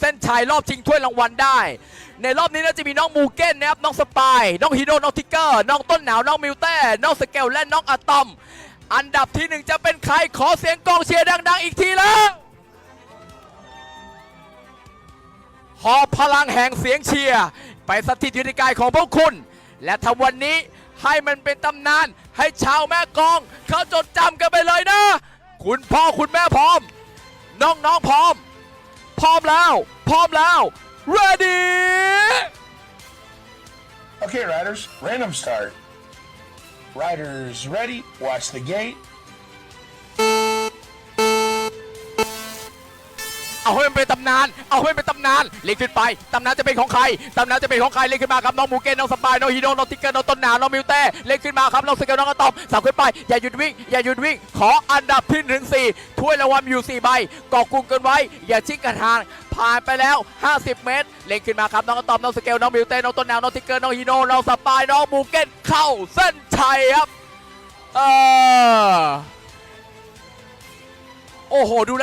เส้นชัยรอบชิงถ้วยรางวัลได้ ในรอบนี้น่าจะมีน้องมูเก้นนะครับน้องสปายน้องฮีโร่น้องทิกเกอร์น้องต้นหนาวน้องมิวเต้น้องสเกลและน้องอะตอม อันดับที่หนึ่งจะเป็นใครขอเสียงกองเชียร์ดังๆ อีกทีแล้วหอบพลังแห่งเสียงเชียร์ไปสถิตอยู่ในกายของพวกคุณ และถ้าวันนี้ให้มันเป็นตำนานให้ชาวแม่กอง เขาจดจำกันไปเลยนะ คุณพ่อคุณแม่พร้อม น้องๆพร้อม พร้อมแล้ว พร้อมแล้ว ready Okay, riders, random start. Riders ready, watch the gate. เอาให้มันเป็นตำนาน เอาให้มันเป็นตำนานเล็กขึ้นไปตำนานจะเป็นของใครตำนานจะเป็นของใครเล็กขึ้นมาครับน้องหมูเกนน้องสปายน้องฮีโร่น้องติ๊กเกอร์น้องต้นหนาวน้องมิวเต้เล็กขึ้นมาครับน้องสเกลน้องกระตอมสาวขึ้นไปอย่าหยุดวิ่งอย่าหยุดวิ่งขออันดับที่หนึ่งสี่ถ้วยรางวัลมีอยู่สี่ใบกาะกลุ่มกันไว้ อย่าชิงกันห่างผ่านไปแล้ว 50 เมตร เล็กขึ้นมาครับ น้องกระตอมน้องสเกลน้องมิวเต้น้องต้นหนาวน้องติ๊กเกอร์น้องฮีโร่น้องสปายน้องหมูเกนเข้าเส้นชัยครับเออโอ้โหดูแล